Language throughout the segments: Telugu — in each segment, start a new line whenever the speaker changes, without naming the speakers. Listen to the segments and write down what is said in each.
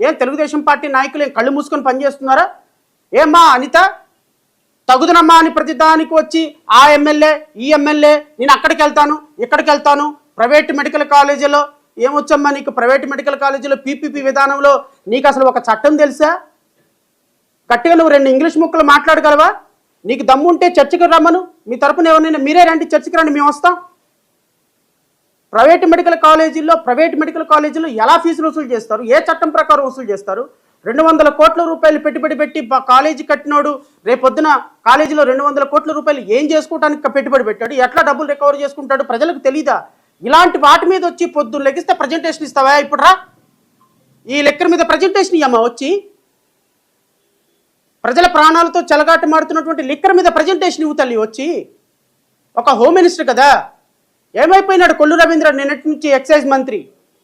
ఏం తెలుగుదేశం పార్టీ నాయకులు ఏం కళ్ళు మూసుకొని పనిచేస్తున్నారా? ఏమ్మా అనిత? తగుదనమ్మా అని ప్రతిదానికి వచ్చి ఆ ఎమ్మెల్యే ఈ ఎమ్మెల్యే నేను అక్కడికి వెళ్తాను ఇక్కడికి వెళ్తాను. ప్రైవేట్ మెడికల్ కాలేజీలో ఏమొచ్చమ్మా నీకు? ప్రైవేట్ మెడికల్ కాలేజీలో పీపీపీ విధానంలో నీకు అసలు ఒక చట్టం తెలుసా? గట్టిగా నువ్వు రెండు ఇంగ్లీష్ ముక్కలు మాట్లాడగలవా? నీకు దమ్ముంటే చర్చకి రమ్మను. మీ తరపున ఎవరినైనా మీరే రండి చర్చకి రండి మేము వస్తాం. ప్రైవేట్ మెడికల్ కాలేజీల్లో ప్రైవేట్ మెడికల్ కాలేజీలో ఎలా ఫీజులు వసూలు చేస్తారు? ఏ చట్టం ప్రకారం వసూలు చేస్తారు? రెండు వందల కోట్ల రూపాయలు పెట్టుబడి పెట్టి కాలేజీ కట్టినోడు రేపొద్దున కాలేజీలో రెండు వందల కోట్ల రూపాయలు ఏం చేసుకోవడానికి పెట్టుబడి పెట్టాడు? ఎట్లా డబ్బులు రికవర్ చేసుకుంటాడు? ప్రజలకు తెలీదా? ఇలాంటి వాటి మీద వచ్చి పొద్దున్న లెగిస్తే ప్రజెంటేషన్ ఇస్తావా ఇప్పుడు రా ఈ లెక్కల మీద ప్రజెంటేషన్ ఇయ్యమ్మా వచ్చి. ప్రజల ప్రాణాలతో చెలగాటమాడుతున్నటువంటి లిక్కర్ మీద ప్రజెంటేషన్ ఇవ్వు తల్లి వచ్చి. ఒక హోమ్ మినిస్టర్ కదా? ఏమైపోయినాడు కొల్లు రవీంద్ర నిన్నటి నుంచి ఎక్సైజ్ మంత్రి.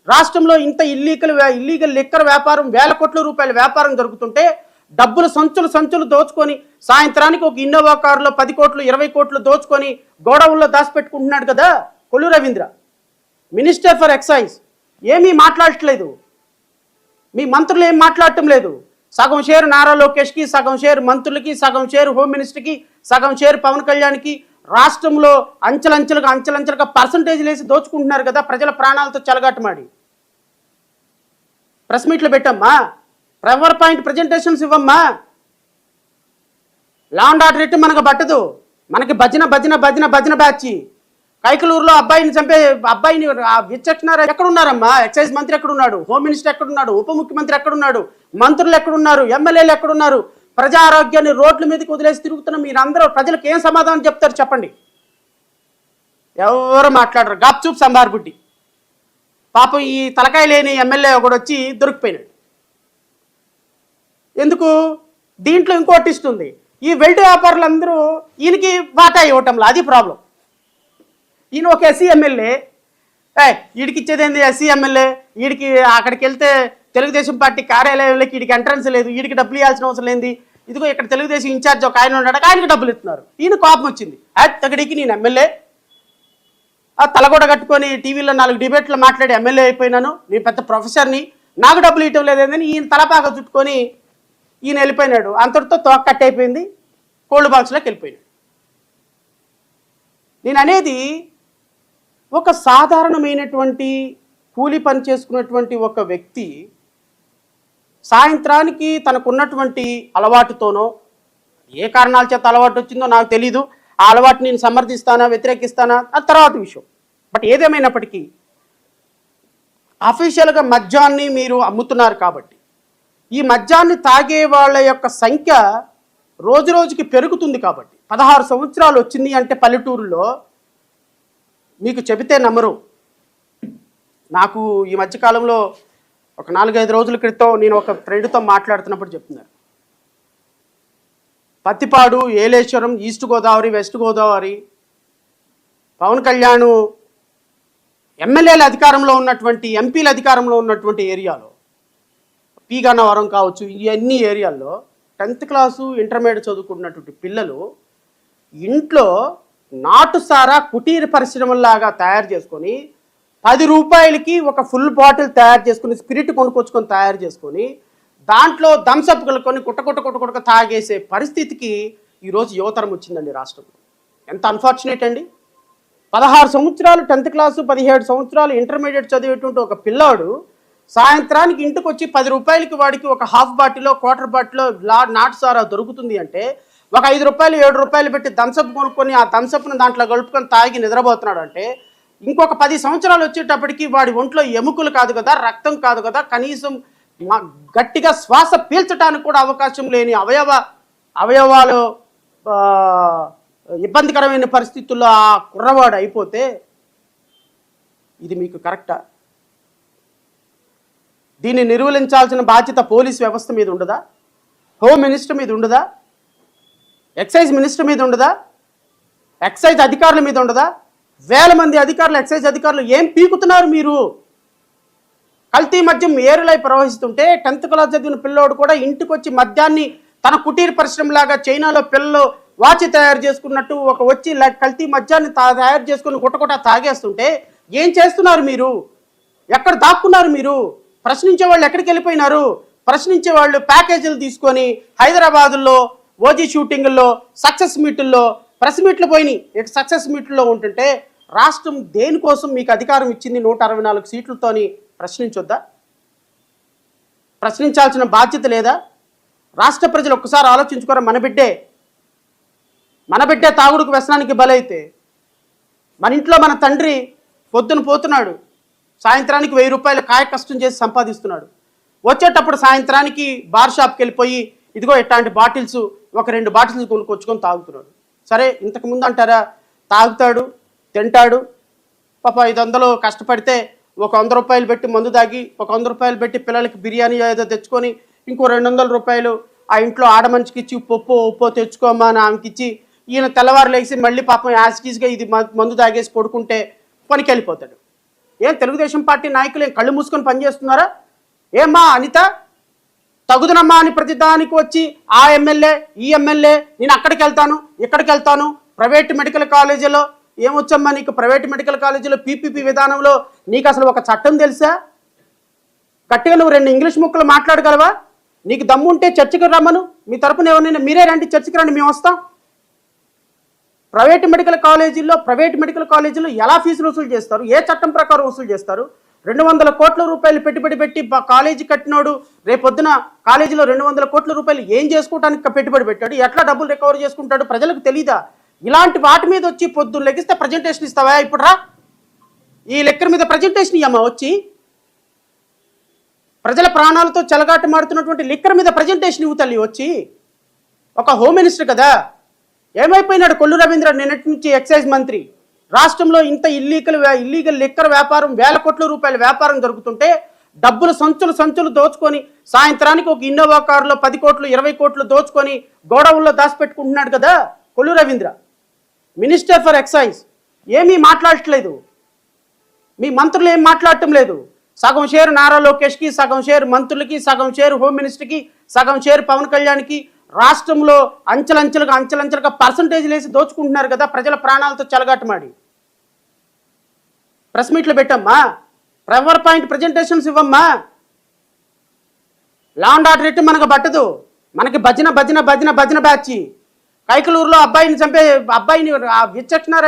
రాష్ట్రంలో ఇంత ఇల్లీగల్ ఇల్లీగల్ లిక్కర్ వ్యాపారం వేల కోట్ల రూపాయల వ్యాపారం జరుగుతుంటే డబ్బులు సంచులు సంచులు దోచుకొని సాయంత్రానికి ఒక ఇన్నోవా కారులో పది కోట్లు ఇరవై కోట్లు దోచుకొని గోడౌన్లో దాచిపెట్టుకుంటున్నాడు కదా Kollu Ravindra. Minister for excise. ఏమీ మాట్లాడట్లేదు. మీ మంత్రులు ఏం మాట్లాడటం లేదు. సగం షేరు నారా లోకేష్కి సగం షేర్ మంత్రులకి సగం షేరు హోమ్ మినిస్టర్కి సగం షేరు పవన్ కళ్యాణ్కి రాష్ట్రంలో అంచెలంచెలుగా అంచెలంచెలుగా పర్సంటేజ్లు వేసి దోచుకుంటున్నారు కదా ప్రజల ప్రాణాలతో చెలగాటమాడి. ప్రెస్ మీట్లు పెట్టమ్మా. పవర్ పాయింట్ ప్రజెంటేషన్స్ ఇవ్వమ్మా. లాండ్ ఆర్డర్ ఎట్టి మనకు పట్టదు. మనకి భజన భజన భజన భజన బ్యాచ్. కైకలూరులో అబ్బాయిని చంపే అబ్బాయిని ఆ ఎక్కడున్నారమ్మా? ఎక్సైజ్ మంత్రి ఎక్కడున్నాడు? హోమ్ మినిస్టర్ ఎక్కడున్నాడు? ఉప ముఖ్యమంత్రి ఎక్కడున్నాడు? మంత్రులు ఎక్కడున్నారు? ఎమ్మెల్యేలు ఎక్కడున్నారు? ప్రజారోగ్యాన్ని రోడ్ల మీదకి వదిలేసి తిరుగుతున్న మీరందరూ ప్రజలకు ఏం సమాధానం చెప్తారు చెప్పండి? ఎవరు మాట్లాడరు. గాప్చూప్ సంబార్ బుడ్డి. పాపం ఈ తలకాయ లేని ఎమ్మెల్యే ఒకడు వచ్చి దొరికిపోయినాడు. ఎందుకు? దీంట్లో ఇంకోటి ఇస్తుంది ఉంది. ఈ వెల్ట్ వ్యాపారులందరూ ఈయనకి వాటా ఇవ్వటంలో? అది ప్రాబ్లం. ఈయన ఒక ఎస్సీ ఎమ్మెల్యే. ఏ ఈడికి ఇచ్చేది ఏంది ఎస్సీ ఎమ్మెల్యే? ఈడికి అక్కడికి వెళ్తే తెలుగుదేశం పార్టీ కార్యాలయంలోకి వీడికి ఎంట్రన్స్ లేదు వీడికి డబ్బులు ఇవ్వాల్సిన అవసరం లేదు ఇదిగో ఇక్కడ తెలుగుదేశం ఇన్ఛార్జ్ ఒక ఆయన ఉన్నాడు ఆయనకి డబ్బులు ఇస్తున్నారు. ఈయన కోపం వచ్చింది. అక్కడికి నేను ఎమ్మెల్యే. ఆ తలగూడ కట్టుకొని టీవీలో నాలుగు డిబేట్లు మాట్లాడి ఎమ్మెల్యే అయిపోయినాను. నేను పెద్ద ప్రొఫెసర్ని. నాకు డబ్బులు ఇవ్వటం లేదని ఈయన తలపాక చుట్టుకొని ఈయన వెళ్ళిపోయినాడు. అంతటితో తోక కట్ అయిపోయింది. కోల్డ్ బాక్స్లోకి వెళ్ళిపోయినాడు. నేను అనేది ఒక సాధారణమైనటువంటి కూలి పని చేసుకున్నటువంటి ఒక వ్యక్తి సాయంత్రానికి తనకున్నటువంటి అలవాటుతోనో ఏ కారణాల చేత అలవాటు వచ్చిందో నాకు తెలీదు. ఆ అలవాటు నేను సమర్థిస్తానా వ్యతిరేకిస్తానా అది తర్వాత విషయం. బట్ ఏదేమైనప్పటికీ అఫీషియల్గా మద్యాన్ని మీరు అమ్ముతున్నారు కాబట్టి ఈ మద్యాన్ని తాగే వాళ్ళ యొక్క సంఖ్య రోజు రోజుకి పెరుగుతుంది కాబట్టి పదహారు సంవత్సరాలు వచ్చింది అంటే పల్లెటూరులో మీకు చెబితే నమ్మరు. నాకు ఈ మధ్యకాలంలో ఒక నాలుగైదు రోజుల క్రితం నేను ఒక ఫ్రెండ్తో మాట్లాడుతున్నప్పుడు చెప్తున్నారు. పత్తిపాడు ఏలేశ్వరం ఈస్ట్ గోదావరి వెస్ట్ గోదావరి పవన్ కళ్యాణ్ ఎమ్మెల్యేల అధికారంలో ఉన్నటువంటి ఎంపీల అధికారంలో ఉన్నటువంటి ఏరియాలో పీగన్నవరం కావచ్చు ఇవన్నీ ఏరియాల్లో టెన్త్ క్లాసు ఇంటర్మీడియట్ చదువుకున్నటువంటి పిల్లలు ఇంట్లో నాటుసారా కుటీర పరిశ్రమలాగా తయారు చేసుకొని పది రూపాయలకి ఒక ఫుల్ బాటిల్ తయారు చేసుకుని స్పిరిట్ కొనుక్కొచ్చుకొని తయారు చేసుకొని దాంట్లో థమ్స్అప్ కలుకొని కుట్ట కుట్ట కుట్ట కుట్ట తాగేసే పరిస్థితికి ఈరోజు యువతరం వచ్చిందండి రాష్ట్రంలో ఎంత అన్ఫార్చునేట్ అండి. పదహారు సంవత్సరాలు టెన్త్ క్లాసు పదిహేడు సంవత్సరాలు ఇంటర్మీడియట్ చదివేటువంటి ఒక పిల్లాడు సాయంత్రానికి ఇంటికి వచ్చి పది రూపాయలకి వాడికి ఒక హాఫ్ బాటిలో క్వార్టర్ బాటిలో లా నాటు సారా దొరుకుతుంది అంటే ఒక ఐదు రూపాయలు ఏడు రూపాయలు పెట్టి థమ్స్అప్ కొనుక్కొని ఆ థమ్స్అప్ను దాంట్లో కలుపుకొని తాగి నిద్రపోతున్నాడు అంటే ఇంకొక పది సంవత్సరాలు వచ్చేటప్పటికి వాడి ఒంట్లో ఎముకలు కాదు కదా రక్తం కాదు కదా కనీసం మ- గట్టిగా శ్వాస పీల్చడానికి కూడా అవకాశం లేని అవయవ అవయవాలు ఇబ్బందికరమైన పరిస్థితుల్లో ఆ కుర్రవాడు అయిపోతే ఇది మీకు కరెక్టా? దీన్ని నిర్వహించాల్సిన బాధ్యత పోలీస్ వ్యవస్థ మీద ఉండదా? హోమ్ మినిస్టర్ మీద ఉండదా? ఎక్సైజ్ మినిస్టర్ మీద ఉండదా? ఎక్సైజ్ అధికారుల మీద ఉండదా? వేల మంది అధికారులు ఎక్సైజ్ అధికారులు ఏం పీకుతున్నారు మీరు? కల్తీ మద్యం ఏరులై ప్రవహిస్తుంటే టెన్త్ క్లాస్ చదివిన పిల్లోడు కూడా ఇంటికి వచ్చి మద్యాన్ని తన కుటీర పరిశ్రమలాగా చైనాలో పిల్లలు వాచి తయారు చేసుకున్నట్టు ఒక వచ్చి కల్తీ మద్యాన్ని తా- తయారు చేసుకుని గుట్టకుట తాగేస్తుంటే ఏం చేస్తున్నారు మీరు? ఎక్కడ దాక్కున్నారు మీరు? ప్రశ్నించే వాళ్ళు ఎక్కడికి వెళ్ళిపోయినారు? ప్రశ్నించే వాళ్ళు ప్యాకేజీలు తీసుకొని హైదరాబాదుల్లో ఓజీ షూటింగుల్లో సక్సెస్ మీటుల్లో ప్రెస్ మీట్లు పోయినాయి. సక్సెస్ మీట్లో ఉంటుంటే రాష్ట్రం దేనికోసం మీకు అధికారం ఇచ్చింది నూట అరవై నాలుగు సీట్లతోని ప్రశ్నించొద్దా? ప్రశ్నించాల్సిన బాధ్యత లేదా? రాష్ట్ర ప్రజలు ఒక్కసారి ఆలోచించుకోరా మన బిడ్డే. మన బిడ్డే తాగుడుకు వ్యసనానికి బలైతే మన ఇంట్లో మన తండ్రి పొద్దున పోతున్నాడు సాయంత్రానికి వెయ్యి రూపాయలు కాయ కష్టం చేసి సంపాదిస్తున్నాడు. వచ్చేటప్పుడు సాయంత్రానికి బార్ షాప్కి వెళ్ళిపోయి ఇదిగో ఇట్లాంటి బాటిల్స్ ఒక రెండు బాటిల్స్ కొనుక్కొచ్చుకొని తాగుతున్నాడు. సరే ఇంతకు ముందు అంటారా తాగుతాడు తింటాడు. పాప ఐదు వందలు కష్టపడితే ఒక వంద రూపాయలు పెట్టి మందు తాగి ఒక వంద రూపాయలు పెట్టి పిల్లలకి బిర్యానీ ఏదో తెచ్చుకొని ఇంకో రెండు వందల రూపాయలు ఆ ఇంట్లో ఆడమనిషికి ఇచ్చి పప్పు ఉప్పు తెచ్చుకోమా అని ఆమెకి ఇచ్చి ఈయన తెల్లవారు లేచి మళ్ళీ పాపం యాసిటీస్గా ఇది మ- మందు తాగేసి పడుకుంటే పనికి వెళ్ళిపోతాడు. ఏం తెలుగుదేశం పార్టీ నాయకులు ఏం కళ్ళు మూసుకొని పనిచేస్తున్నారా? ఏమ్మా అనిత? తగుదనమ్మా అని ప్రతిదానికి వచ్చి ఆ ఎమ్మెల్యే ఈ ఎమ్మెల్యే నేను అక్కడికి వెళ్తాను ఇక్కడికి వెళ్తాను ప్రైవేట్ మెడికల్ కాలేజీలో ఏమొచ్చమ్మా నీకు ప్రైవేట్ మెడికల్ కాలేజీలో పీపీపీ విధానంలో నీకు అసలు ఒక చట్టం తెలుసా? గట్టిగా నువ్వు రెండు ఇంగ్లీష్ ముక్కలు మాట్లాడగలవా? నీకు దమ్ముంటే చర్చకి రమ్మను. మీ తరపున ఎవరినైనా మీరే రండి చర్చకి రండి మేము వస్తాం. ప్రైవేట్ మెడికల్ కాలేజీల్లో ప్రైవేట్ మెడికల్ కాలేజీలో ఎలా ఫీజులు వసూలు చేస్తారు? ఏ చట్టం ప్రకారం వసూలు చేస్తారు? రెండు వందల కోట్ల రూపాయలు పెట్టుబడి పెట్టి కాలేజీ కట్టినోడు రేపొద్దున కాలేజీలో రెండు వందల కోట్ల రూపాయలు ఏం చేసుకోవడానికి పెట్టుబడి పెట్టాడు? ఎట్లా డబ్బులు రికవర్ చేసుకుంటాడు? ప్రజలకు తెలీదా? ఇలాంటి వాటి మీద వచ్చి పొద్దున్న లెగిస్తే ప్రజెంటేషన్ ఇస్తావా? ఇప్పుడు రా. ఈ లెక్కల మీద ప్రజెంటేషన్ ఇయ్యమ్మా వచ్చి. ప్రజల ప్రాణాలతో చెలగాటమాడుతున్నటువంటి లిక్కర్ మీద ప్రజెంటేషన్ ఇవ్వు తల్లి వచ్చి. ఒక హోమ్ మినిస్టర్ కదా. ఏమైపోయినాడు కొల్లు రవీంద్ర నిన్నటి నుంచి ఎక్సైజ్ మంత్రి? రాష్ట్రంలో ఇంత ఇల్లీగల్ ఇల్లీగల్ లిక్కర్ వ్యాపారం వేల కోట్ల రూపాయల వ్యాపారం జరుగుతుంటే డబ్బులు సంచులు సంచులు దోచుకొని సాయంత్రానికి ఒక ఇన్నోవా కారులో పది కోట్లు ఇరవై కోట్లు దోచుకొని గోడవుల్లో దాచిపెట్టుకుంటున్నాడు కదా Kollu Ravindra. Minister for excise. ఏమీ మాట్లాడట్లేదు. మీ మంత్రులు ఏం మాట్లాడటం లేదు. సగం షేరు నారా లోకేష్కి సగం షేరు మంత్రులకి సగం షేరు హోమ్ మినిస్టర్కి సగం షేరు పవన్ కళ్యాణ్కి రాష్ట్రంలో అంచెలంచెలుగా అంచెలంచెలుగా పర్సంటేజ్లు వేసి దోచుకుంటున్నారు కదా ప్రజల ప్రాణాలతో చెలగాటమాడి. ప్రెస్ మీట్లు పెట్టమ్మా. పవర్ పాయింట్ ప్రజెంటేషన్స్ ఇవ్వమ్మా. లా అండ్ ఆర్డర్ మనకు పట్టదు. మనకి భజన భజన భజన భజన బ్యాచ్. కైకలూరులో అబ్బాయిని చంపే అబ్బాయిని ఆ విచక్షణ